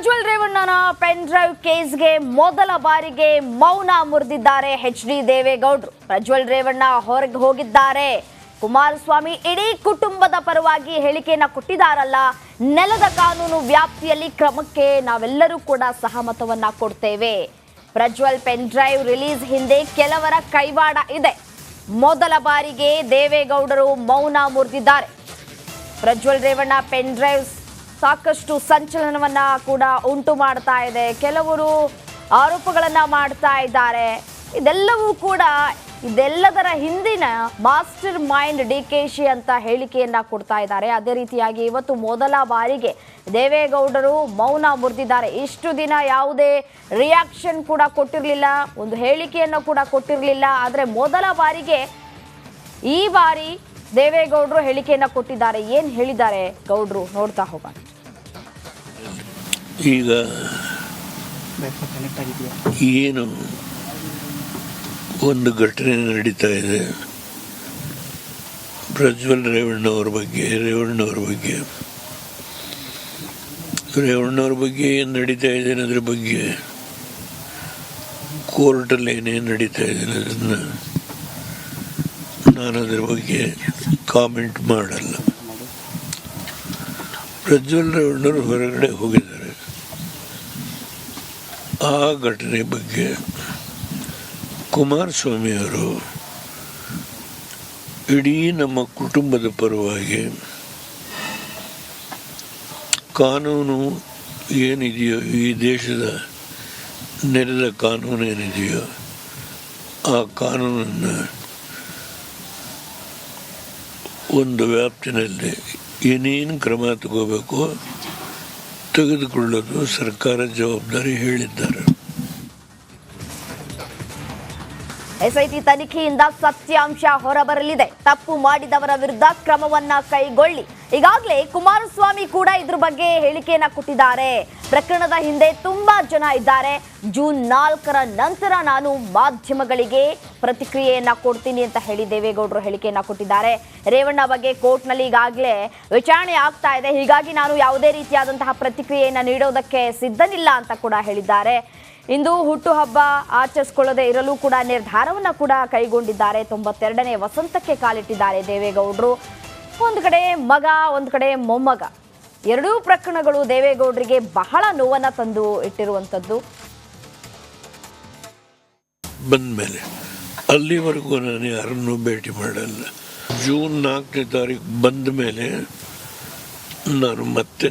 ಪ್ರಜ್ವಲ್ ರೇವಣ್ಣನ pen drive ಕೇಸ್ಗೆ ಮೊದಲ ಬಾರಿಗೆ ಮೌನ ಮುರಿದಿದ್ದಾರೆ ಎಚ್ ಡಿ ದೇವೇಗೌಡರು. ಪ್ರಜ್ವಲ್ ರೇವಣ್ಣ ಹೊರಗೆ ಹೋಗಿದ್ದಾರೆ. ಕುಮಾರಸ್ವಾಮಿ ಇಡೀ ಕುಟುಂಬದ ಪರವಾಗಿ ಹೇಳಿಕೆಯನ್ನ ಕೊಟ್ಟಿದ್ದಾರಲ್ಲ, ನೆಲದ ಕಾನೂನು ವ್ಯಾಪ್ತಿಯಲ್ಲಿ ಕ್ರಮಕ್ಕೆ ನಾವೆಲ್ಲರೂ ಕೂಡ ಸಹಮತವನ್ನ ಕೊಡ್ತೇವೆ. ಪ್ರಜ್ವಲ್ ಪೆನ್ ಡ್ರೈವ್ ರಿಲೀಸ್ ಹಿಂದೆ ಕೆಲವರ ಕೈವಾಡ ಇದೆ. ಮೊದಲ ಬಾರಿಗೆ ದೇವೇಗೌಡರು ಮೌನ ಮುರಿದಿದ್ದಾರೆ. ಪ್ರಜ್ವಲ್ ರೇವಣ್ಣ ಪೆನ್ ಡ್ರೈವ್ ಸಾಕಷ್ಟು ಸಂಚಲನವನ್ನ ಕೂಡ ಉಂಟು ಮಾಡ್ತಾ ಇದೆ. ಕೆಲವರು ಆರೋಪಗಳನ್ನ ಮಾಡ್ತಾ ಇದ್ದಾರೆ. ಇದೆಲ್ಲವೂ ಕೂಡ ಇದೆಲ್ಲದರ ಹಿಂದಿನ master mind D K Shi ಅಂತ ಹೇಳಿಕೆಯನ್ನ ಕೊಡ್ತಾ ಇದ್ದಾರೆ. ಅದೇ ರೀತಿಯಾಗಿ ಇವತ್ತು ಮೊದಲ ಬಾರಿಗೆ ದೇವೇಗೌಡರು ಮೌನ ಮುರಿದಿದ್ದಾರೆ. ಇಷ್ಟು ದಿನ ಯಾವುದೇ ರಿಯಾಕ್ಷನ್ ಕೂಡ ಕೊಟ್ಟಿರಲಿಲ್ಲ, ಒಂದು ಹೇಳಿಕೆಯನ್ನು ಕೂಡ ಕೊಟ್ಟಿರಲಿಲ್ಲ. ಆದರೆ ಮೊದಲ ಬಾರಿಗೆ ಈ ಬಾರಿ ದೇವೇಗೌಡರು ಹೇಳಿಕೆಯನ್ನು ಕೊಟ್ಟಿದ್ದಾರೆ. ಏನು ಹೇಳಿದ್ದಾರೆ ಗೌಡ್ರು? ನೋಡ್ತಾ ಹೋಗೋಣ. ಈಗ ಏನು ಒಂದು ಘಟನೆ ನಡೀತಾ ಇದೆ. ಪ್ರಜ್ವಲ್ ರೇವಣ್ಣವ್ರ ಬಗ್ಗೆ ರೇವಣ್ಣವ್ರ ಬಗ್ಗೆ. ರೇವಣ್ಣವ್ರ ಬಗ್ಗೆ ಏನು ನಡೀತಾ ಇದೆ ಅನ್ನೋದ್ರ ಬಗ್ಗೆ ಕೋರ್ಟಲ್ಲಿ ಏನೇನು ನಡೀತಾ ಇದೆ ಅನ್ನೋದನ್ನು ನಾನು ಅದ್ರ ಬಗ್ಗೆ ಕಾಮೆಂಟ್ ಮಾಡಲ್ಲ. ಪ್ರಜ್ವಲ್ ರೇವಣ್ಣರು ಹೊರಗಡೆ ಹೋಗಿದ್ದಾರೆ. ಆ ಘಟನೆ ಬಗ್ಗೆ ಕುಮಾರಸ್ವಾಮಿಯವರು ಇಡೀ ನಮ್ಮ ಕುಟುಂಬದ ಪರವಾಗಿ ಕಾನೂನು ಏನಿದೆಯೋ ಈ ದೇಶದ ನೆಲದ ಕಾನೂನು ಏನಿದೆಯೋ ಆ ಕಾನೂನನ್ನು ಒಂದು ವ್ಯಾಪ್ತಿನಲ್ಲಿ ಏನೇನು ಕ್ರಮ ತಗೋಬೇಕು ತೆಗೆದುಕೊಳ್ಳೋದು ಸರ್ಕಾರ ಜವಾಬ್ದಾರಿ ಹೇಳಿದ್ದಾರೆ. ಎಸ್ಐಟಿ ತನಿಖೆಯಿಂದ ಸತ್ಯಾಂಶ ಹೊರಬರಲಿದೆ. ತಪ್ಪು ಮಾಡಿದವರ ವಿರುದ್ಧ ಕ್ರಮವನ್ನ ಕೈಗೊಳ್ಳಿ. ಈಗಾಗಲೇ ಕುಮಾರಸ್ವಾಮಿ ಕೂಡ ಇದ್ರ ಬಗ್ಗೆ ಹೇಳಿಕೆಯನ್ನ ಕೊಟ್ಟಿದ್ದಾರೆ. ಪ್ರಕರಣದ ಹಿಂದೆ ತುಂಬಾ ಜನ ಇದ್ದಾರೆ. ಜೂನ್ ನಾಲ್ಕರ ನಂತರ ನಾನು ಮಾಧ್ಯಮಗಳಿಗೆ ಪ್ರತಿಕ್ರಿಯೆಯನ್ನ ಕೊಡ್ತೀನಿ ಅಂತ ಹೇಳಿ ದೇವೇಗೌಡರು ಹೇಳಿಕೆಯನ್ನ ಕೊಟ್ಟಿದ್ದಾರೆ. ರೇವಣ್ಣ ಬಗ್ಗೆ ಕೋರ್ಟ್ನಲ್ಲಿ ಈಗಾಗಲೇ ವಿಚಾರಣೆ ಆಗ್ತಾ ಇದೆ. ಹೀಗಾಗಿ ನಾನು ಯಾವುದೇ ರೀತಿಯಾದಂತಹ ಪ್ರತಿಕ್ರಿಯೆಯನ್ನ ನೀಡೋದಕ್ಕೆ ಸಿದ್ಧನಿಲ್ಲ ಅಂತ ಕೂಡ ಹೇಳಿದ್ದಾರೆ. ಇಂದು ಹುಟ್ಟುಹಬ್ಬ ಆಚರಿಸಿಕೊಳ್ಳದೆ ಇರಲು ಕೂಡ ನಿರ್ಧಾರವನ್ನು ಕೂಡ ಕೈಗೊಂಡಿದ್ದಾರೆ. ತೊಂಬತ್ತೆರಡನೇ ವಸಂತಕ್ಕೆ ಕಾಲಿಟ್ಟಿದ್ದಾರೆ ದೇವೇಗೌಡರು. ಒಂದು ಕಡೆ ಮಗ, ಒಂದು ಕಡೆ ಮೊಮ್ಮಗ. ಎರಡೂ ಪ್ರಕರಣಗಳು ದೇವೇಗೌಡರಿಗೆ ಬಹಳ ನೋವನ್ನು ತಂದು ಇಟ್ಟಿರುವಂಥದ್ದು ಬಂದ ಮೇಲೆ ಅಲ್ಲಿವರೆಗೂ ನಾನು ಯಾರನ್ನೂ ಭೇಟಿ ಮಾಡಲ್ಲ. ಜೂನ್ ನಾಲ್ಕನೇ ತಾರೀಕು ಬಂದ ಮೇಲೆ ನಾನು ಮತ್ತೆ